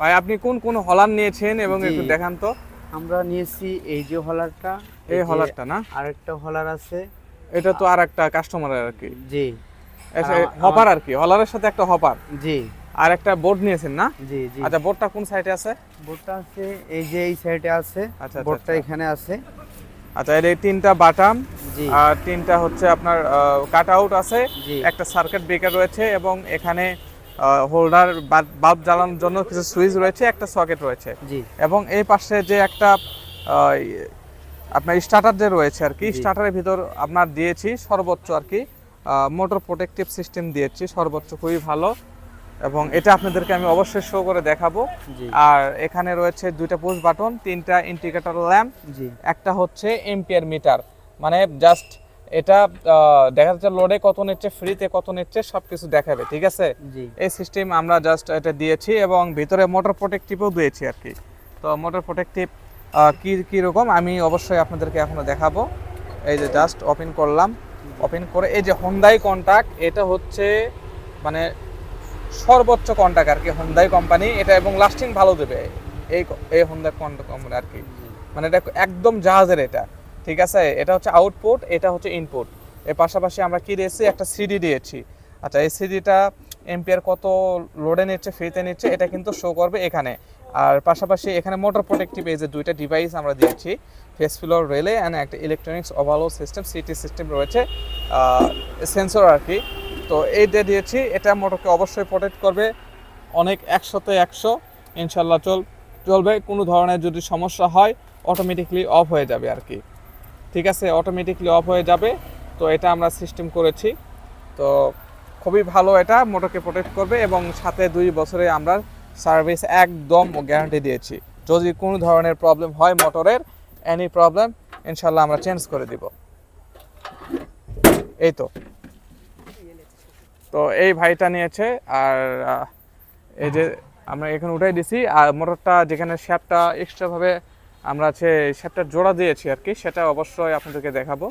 ভাই আপনি কোন কোন হলার নিয়েছেন এবং একটু দেখান তো। আমরা নিয়েছি এই যে হলারটা এই হলারটা না? আরেকটা হলার আছে। এটা তো আর একটা কাস্টমার আর কি। জি। হপার আর কি হলারের সাথে একটা হপার জি। আর একটা বোর্ড নিয়েছেন না? জি জি। আচ্ছা বোর্ডটা কোন সাইডে আছে? বোর্ডটা আছে এই যে এই সাইডে আছে আচ্ছা, বোর্ডটা আচ্ছা। এখানে আছে। আচ্ছা এর এই তিনটা বাটাম জি। আর তিনটা হচ্ছে আপনার কাট আউট আছে একটা সার্কিট ব্রেকার রয়েছে এবং এখানে হোল্ডার বাল্ব জ্বালানোর জন্য কিছু সুইচ রয়েছে একটা সকেট রয়েছে। এবং এই পাশে যে একটা আপনার স্টার্টার যে রয়েছে আর কি স্টার্টারের ভিতর আপনার দিয়েছি সর্বোচ্চ আর কি মোটর প্রোটেক্টিভ সিস্টেম দিয়েছি সর্বোচ্চ খুবই ভালো। এবং এটা আপনাদেরকে আমি অবশ্যই শো করে দেখাবো। আর এখানে রয়েছে দুইটা পুশ বাটন তিনটা ইন্ডিকেটর ল্যাম্প একটা হচ্ছে এম্পিয়ার মিটার মানে জাস্ট এটা দেখা যাচ্ছে লোডে কত নিচ্ছে ফ্রিতে কত নিচ্ছে সব কিছু দেখাবে ঠিক আছে? এই সিস্টেম আমরা জাস্ট এটা দিয়েছি এবং ভিতরে মোটর প্রোটেক্টিভও দিয়েছি আর কি। তো মোটর প্রোটেক্টিভ কি কি রকম? আমি অবশ্যই আপনাদেরকে এখনও দেখাবো। এই যে জাস্ট ওপেন করলাম। ওপেন করে এই যে হোন্দাই কন্টাক্ট এটা হচ্ছে মানে সর্বোচ্চ কন্টাক্ট আর কি হোন্দাই কোম্পানি এটা এবং লাস্টিং ভালো দেবে। এই এই হোন্দাই কোম্পানি আর কি। মানে এটা একদম জাহাজের এটা। ঠিক আছে? এটা হচ্ছে আউটপুট এটা হচ্ছে ইনপুট এর পাশাপাশি আমরা কি দিয়েছি? একটা সিডি দিয়েছি। আচ্ছা এই সিডিটা এম্পিয়ার কত লোডে নিচ্ছে ফ্রিতে নিচ্ছে, এটা কিন্তু শো করবে এখানে। আর পাশাপাশি এখানে মোটর প্রোটেক্টিভ এই যে দুইটা ডিভাইস আমরা দিয়েছি ফেস ফ্লোর রেলে অ্যান্ড একটা electronics overload system CT system রয়েছে সেন্সর আর কি। তো এই দিয়ে দিয়েছি, এটা মোটরকে অবশ্যই প্রোটেক্ট করবে। অনেক একশোতে একশো, ইনশাল্লাহ চল, চলবে। কোনো ধরনের যদি সমস্যা হয় অটোমেটিকলি অফ হয়ে যাবে আর কি। ঠিক আছে অটোমেটিকলি অফ হয়ে যাবে। তো এটা আমরা সিস্টেম করেছি। তো খুবই ভালো এটা, মোটরকে প্রোটেক্ট করবে এবং সাথে দুই বছরে আমরা সার্ভিস একদম গ্যারান্টি দিয়েছি। যদি কোনো ধরনের প্রবলেম হয় মোটরের এনি প্রবলেম ইনশাল্লাহ আমরা চেঞ্জ করে দিব। এই তো। তো এই ভাইটা নিয়েছে, আর এই যে আমরা এখানে উঠাই দিছি, আর মোটরটা যেখানে শ্যাপটা এক্সট্রা ভাবে আমরা হচ্ছে শ্যাপটা জোড়া দিয়েছি আর কি সেটা অবশ্যই আপনাদেরকে দেখাবো।